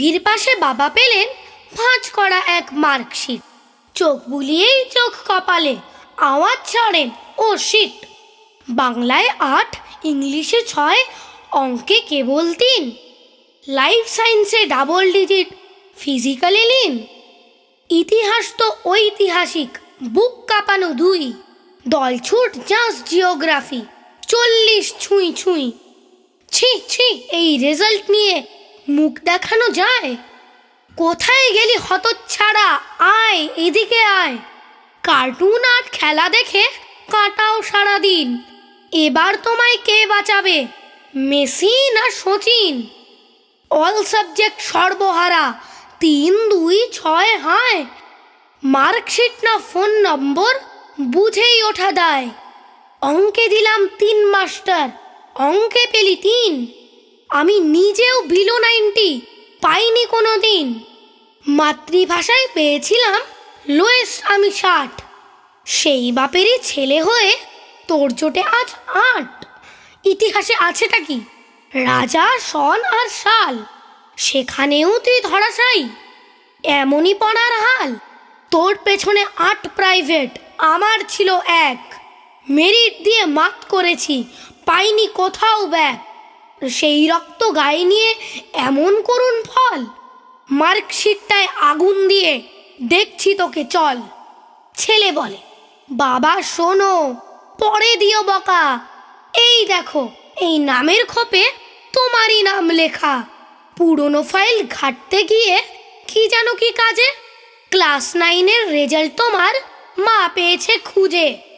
টিভির পাশে বাবা পেলেন ভাঁজ করা এক মার্কশিট। চোখ বুলিয়েই চোখ কপালে আওয়াজ ছাড়েন, ও, শিট! বাংলায় আট, ইংলিশে ছয়, অঙ্কে কেবল তিন। লাইফ সায়েন্সে ডাবল ডিজিট, ফিজিক্যালি লিন। ইতিহাস তো ঐতিহাসিক, বুক কাঁপানো দুই। দলছুট জাস্ট জিওগ্রাফি, চল্লিশ ছুঁই ছুঁই। ছি ছি, এই রেজাল্ট নিয়ে মুখ দেখানো যায়? কোথায় গেলি হতচ্ছাড়া? আয়, এদিকে আয়। কার্টুন আর খেলা দেখে কাটাও সারাদিন। এবার তোমায় কে বাঁচাবে? মেসি না সচিন অল সাবজেক্ট সর্বহারা। তিন, দুই, ছয়, হায়। মার্কশিট না ফোন নম্বর? বুঝেই ওঠা দায়। অঙ্কে দিলাম তিন মাস্টার। অঙ্কে পেলি তিন। আমি নিজেও বিলো নাইনটি পাইনি কোনো দিন মাতৃভাষায় পেয়েছিলাম লোয়েস আমি ষাট। সেই বাপেরই ছেলে হয়ে তোর চোটে আজ আট। ইতিহাসে আছেটা কি? রাজা, সন আর শাল। সেখানেও তুই ধরাশাই এমনই পড়ার হাল। তোর পেছনে আট প্রাইভেট আমার ছিল এক। মেরিট দিয়ে মাত করেছি, পাইনি কোথাও ব্যাক সেই রক্ত গায়ে নিয়ে এমন করুন ফল। মার্কশিটটায় আগুন দিয়ে দেখছি তোকে, চল। ছেলে বলে, বাবা শোনো, পরে দিও বকা। এই দেখো, এই নামের খোপে তোমারই নাম লেখা। পুরনো ফাইল ঘাটতে গিয়ে কি জানো কি কাজে? ক্লাস নাইনের রেজাল্ট তোমার মা পেয়েছে খুঁজে।